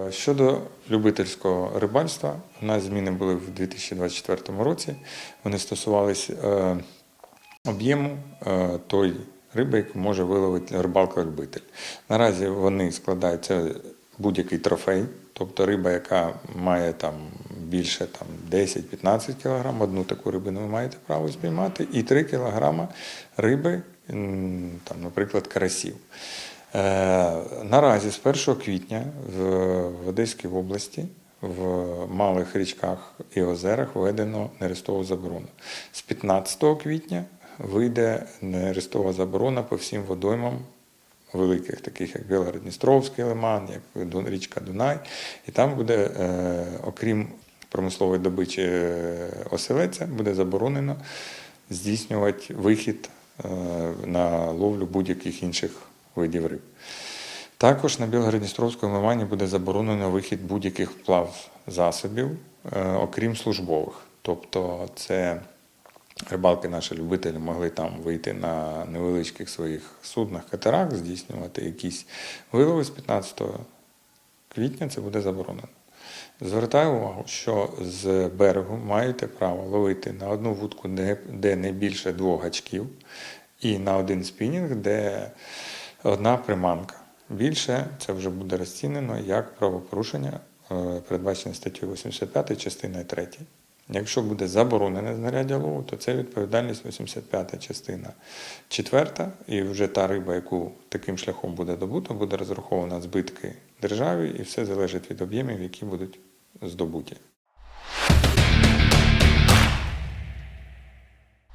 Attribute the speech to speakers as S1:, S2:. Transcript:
S1: Е, Щодо любительського рибальства, у нас зміни були в 2024 році. Вони стосувалися е, об'єму е, той риби, яку може виловити рибалка-любитель. Наразі вони складають це будь-який трофей, тобто риба, яка має там більше там, 10-15 кг, одну таку рибину ви маєте право спіймати, і 3 кг риби, там, наприклад, карасів. Наразі з 1 квітня в Одеській області в малих річках і озерах введено нерестову заборону. З 15 квітня вийде нерестова заборона по всім водоймам великих, таких як Білгород-Дністровський лиман, як річка Дунай. І там буде, е, окрім промислової добичі е, оселеця, буде заборонено здійснювати вихід е, на ловлю будь-яких інших видів риб. Також на Білгород-Дністровському лимані буде заборонено вихід будь-яких плав засобів, е, окрім службових. Тобто це рибалки наші любителі могли там вийти на невеличких своїх суднах, катерах, здійснювати якісь вилови з 15 квітня це буде заборонено. Звертаю увагу, що з берегу маєте право ловити на одну вудку, де не більше двох гачків, і на один спінінг, де одна приманка. Більше це вже буде розцінено як правопорушення, е, передбачене статтю 85 частиною 3. Якщо буде заборонене знаряддя лову, то це відповідальність 85 частина 4, і вже та риба, яку таким шляхом буде добута, буде розрахована збитки державі, і все залежить від об'ємів, які будуть здобуті.